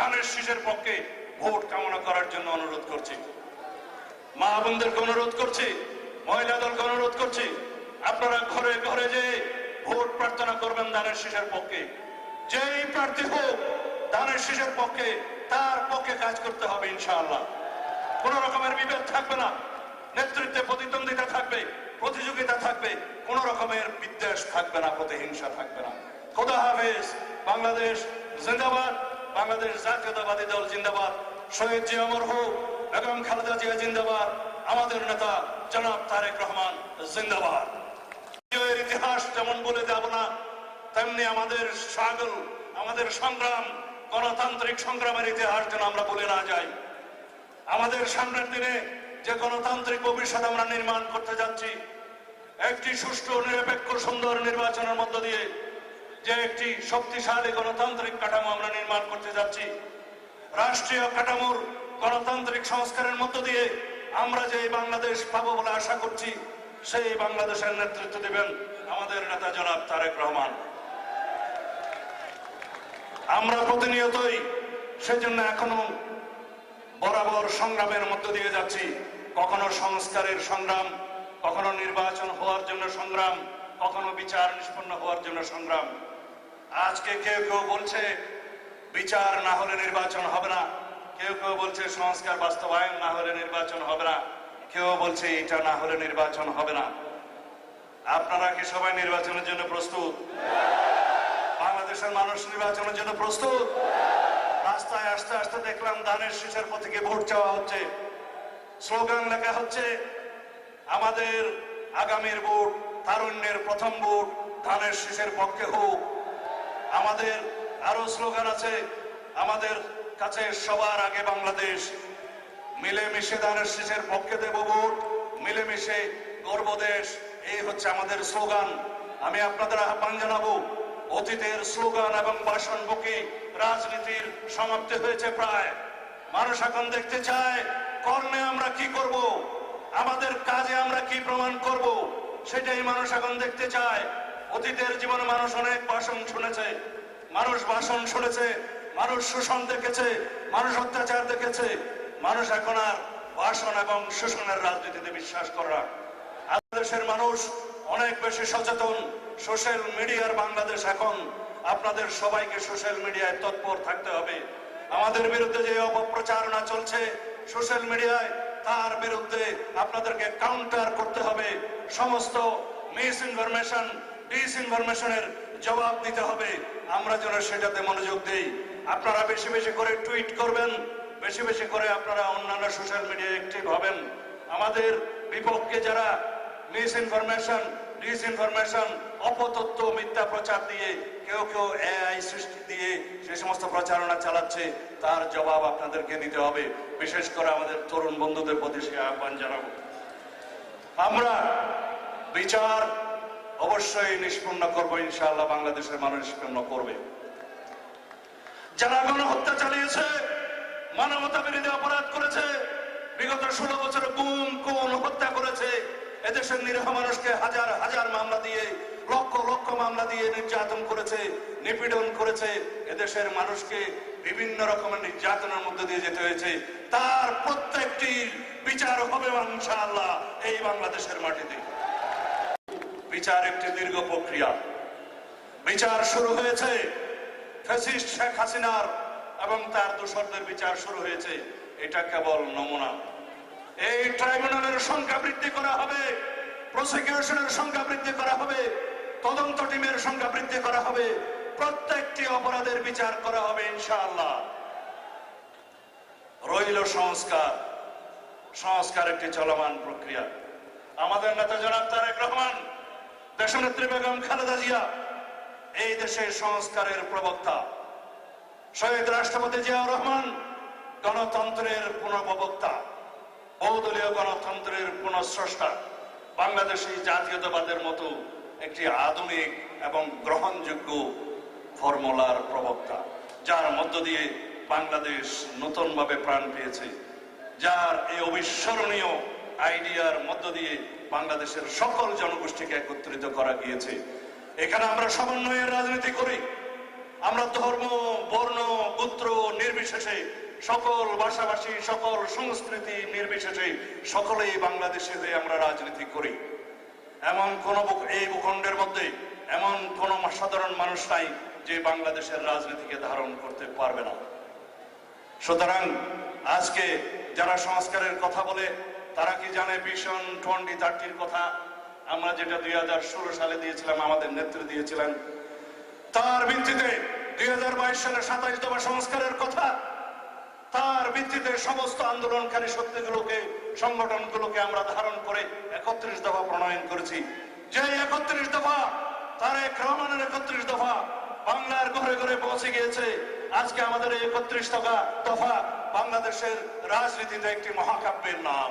ধানের শীষের পক্ষে ভোট কামনা করার জন্য অনুরোধ করছি। মা বোনদেরকে অনুরোধ করছি, মহিলা দলকে অনুরোধ করছি, আপনারা ঘরে ঘরে যে ভোট প্রার্থনা করবেন ধানের শীষের পক্ষে, যেই প্রার্থী হোক ধানের শীষের পক্ষে, তার পক্ষে কাজ করতে হবে ইনশাআল্লাহ। কোন রকমের বিভেদ থাকবে না, নেতৃত্বে প্রতিদ্বন্দ্বিতা থাকবে, প্রতিযোগিতা থাকবে, কোন রকমের বিদ্বেষ থাকবে না, প্রতিহিংসা থাকবে না। খোদা হাফেজ, বাংলাদেশ জিন্দাবাদ। বাংলাদেশ জাতীয়তাবাদী দল জিন্দাবাদ। শহীদ জি অমর হোক বেগম খালেদা জিয়া জিন্দাবাদ। আমাদের নেতা জনাব তারেক রহমান জিন্দাবাদ। ইতিহাস যেমন বলে যাব না, তেমনি আমাদের সাগল, আমাদের সংগ্রাম, গণতান্ত্রিক সংগ্রামের ইতিহাস যেন আমরা বলে না যাই। আমাদের সামনের দিনে যে গণতান্ত্রিক ভবিষ্যৎ আমরা নির্মাণ করতে যাচ্ছি, একটি সুষ্ঠু, নিরপেক্ষ, সুন্দর নির্বাচনের মধ্য দিয়ে যে একটি শক্তিশালী গণতান্ত্রিক কাঠামো আমরা নির্মাণ করতে যাচ্ছি, রাষ্ট্রীয় কাঠামোর গণতান্ত্রিক সংস্কারের মধ্য দিয়ে আমরা যে বাংলাদেশ পাবো বলে আশা করছি, সেই বাংলাদেশের নেতৃত্ব দেবেন আমাদের নেতা জনাব তারেক রহমান। আমরা প্রতিনিয়তই সেজন্য এখনও বরাবর সংগ্রামের মধ্য দিয়ে যাচ্ছি। কখনো সংস্কারের সংগ্রাম, কখনো নির্বাচন হওয়ার জন্য সংগ্রাম, কখনো বিচার নিষ্পন্ন হওয়ার জন্য সংগ্রাম। আজকে কেউ কেউ বলছে বিচার না হলে নির্বাচন হবে না। কেউ কেউ বলছে সংস্কার বাস্তবায়ন না হলে নির্বাচন হবে না। কেউ বলছে এটা না হলে নির্বাচন হবে না। আপনারা কি সবাই নির্বাচনের জন্য প্রস্তুত? বাংলাদেশের মানুষ নির্বাচনের জন্য প্রস্তুত? রাস্তায় আসতে আসতে দেখলাম ধানের শীষের প্রতীকে ভোট চাওয়া হচ্ছে। স্লোগান লেখা হচ্ছে, আমাদের আগামীর ভোট, তারুণ্যের প্রথম ভোট, ধানের শীষের পক্ষে হোক। আমাদের আরও স্লোগান আছে, আমাদের কাছে সবার আগে বাংলাদেশ। মিলেমিশে ধানের শীষের পক্ষে দেব ভোট, মিলেমিশে গর্ব দেশ, এই হচ্ছে আমাদের স্লোগান। আমি আপনাদের আহ্বান জানাব, অতীতের স্লোগান এবং ভাষণ রাজনীতির সমাপ্তি হয়েছে প্রায়। মানুষ এখন দেখতে চায়, কর্মে আমরা কি করব? আমাদের কাজে আমরা কি প্রমাণ করব? সেটাই মানুষ এখন দেখতে চায়। অতীতের জীবনে মানুষ অনেক ভাষণ শুনেছে। মানুষ ভাষণ শুনেছে, মানুষ শোষণ দেখেছে, মানুষ অত্যাচার দেখেছে। মানুষ এখন আর ভাষণ এবং শোষণের রাজনীতিতে বিশ্বাস করে না। দেশের মানুষ অনেক বেশি সচেতন। সোশ্যাল মিডিয়ার বাংলাদেশ এখন আপনাদের সবাইকে সোশ্যাল মিডিয়ায় তৎপর থাকতে হবে। আমাদের বিরুদ্ধে যে অপপ্রচারণা চলছে সোশ্যাল মিডিয়ায়, তার বিরুদ্ধে আপনাদেরকে কাউন্টার করতে হবে। সমস্ত মিস ইনফরমেশন ডিস ইনফরমেশনের জবাব দিতে হবে। আমরা যেন সেটাতে মনোযোগ দেই। আপনারা বেশি বেশি করে টুইট করবেন, বেশি বেশি করে আপনারা অন্যান্য সোশ্যাল মিডিয়ায় অ্যাক্টিভ হবেন। আমাদের বিপক্ষে যারা মিস ইনফরমেশন ডিস ইনফরমেশন অপতথ্য, মিথ্যা প্রচার দিয়ে কেউ কেউ এআই সৃষ্টি দিয়ে সে সমস্ত প্রচারণা চালাচ্ছে, তার জবাব আপনাদেরকে দিতে হবে। বিশেষ করে আমাদের তরুণ বন্ধুদের প্রতি সে আহ্বান জানাব। আমরা বিচার অবশ্যই নিষ্পন্ন করব, ইনশাআল্লাহ বাংলাদেশের মানুষ নিষ্পন্ন করবে। যারা গণহত্যা চালিয়েছে মানবতা বিরোধী অপরাধ করেছে, বিগত ষোলো বছর গুম কোন হত্যা করেছে, এদেশের নিরীহ মানুষকে হাজার হাজার মামলা দিয়ে, লক্ষ লক্ষ মামলা দিয়ে নির্যাতন করেছে, নিপীড়ন করেছে, এদেশের মানুষকে বিভিন্ন রকমের নির্যাতনের মধ্যে দিয়ে যেতে হয়েছে। তার প্রত্যেকটি বিচার হবে ইনশাআল্লাহ এই বাংলাদেশের মাটিতে। বিচার একটি দীর্ঘ প্রক্রিয়া। বিচার শুরু হয়েছে ফ্যাসিস্ট শেখ হাসিনার এবং তার দোসরদের বিচার শুরু হয়েছে। এটা কেবল নমুনা। এই ট্রাইব্যুনালের সংখ্যা বৃদ্ধি করা হবে, প্রসিকিউশনের সংখ্যা বৃদ্ধি করা হবে, তদন্ত টিমের সংখ্যা বৃদ্ধি করা হবে, প্রত্যেকটি অপরাধের বিচার করা হবে ইনশাআল্লাহ। রইল সংস্কার। সংস্কার একটি চলমান প্রক্রিয়া। আমাদের নেতা জনাব তারেক রহমান দেশনেত্রী বেগম খালেদা জিয়া, এই দেশের সংস্কারের প্রবক্তা। শহীদ রাষ্ট্রপতি জিয়াউর রহমান, গণতন্ত্রের পুনঃপ্রবক্তা, বহুদলীয় গণতন্ত্রের পুনঃস্রষ্টা, বাংলাদেশী জাতীয়তাবাদের মতো একটি আধুনিক এবং গ্রহণযোগ্য ফর্মুলার প্রবক্তা, যার মধ্য দিয়ে বাংলাদেশ নতুনভাবে প্রাণ পেয়েছে, যার এই অবিস্মরণীয় আইডিয়ার মধ্য দিয়ে বাংলাদেশের সকল জনগোষ্ঠীকে একত্রিত করা গিয়েছে। এখানে আমরা সমন্বয়ের রাজনীতি করি। আমরা ধর্ম, বর্ণ, গোত্র নির্বিশেষে, সকল ভাষাভাষী, সকল সংস্কৃতি নির্বিশেষে সকলেই বাংলাদেশে যে আমরা রাজনীতি করি। এমন কোন এই ভূখণ্ডের মধ্যে এমন কোন সাধারণ মানুষ নাই যে বাংলাদেশের রাজনীতিকে ধারণ করতে পারবে না। সুতরাং আজকে যারা সংস্কারের কথা বলে তারা কি জানে ভীষণ টোয়েন্টি থার্টির কথা? আমরা যেটা দুই হাজার ষোলো সালে দিয়েছিলাম, আমাদের নেতৃত্ব দিয়েছিলেন। তার ভিত্তিতে দুই হাজার বাইশ সালে সাতাইশ দফা সংস্কারের কথা, তার ভিত্তিতে সমস্ত আন্দোলনকারী শক্তিগুলোকে, সংগঠনগুলোকে আমরা ধারণ করে একত্রিশ দফা প্রণয়ন করেছি। যে একত্রিশ দফা তার এক রহমানের একত্রিশ দফা বাংলার ঘরে ঘরে পৌঁছে গিয়েছে। আজকে আমাদের এই একত্রিশ দফা দফা বাংলাদেশের রাজনীতিতে একটি মহাকাব্যের নাম।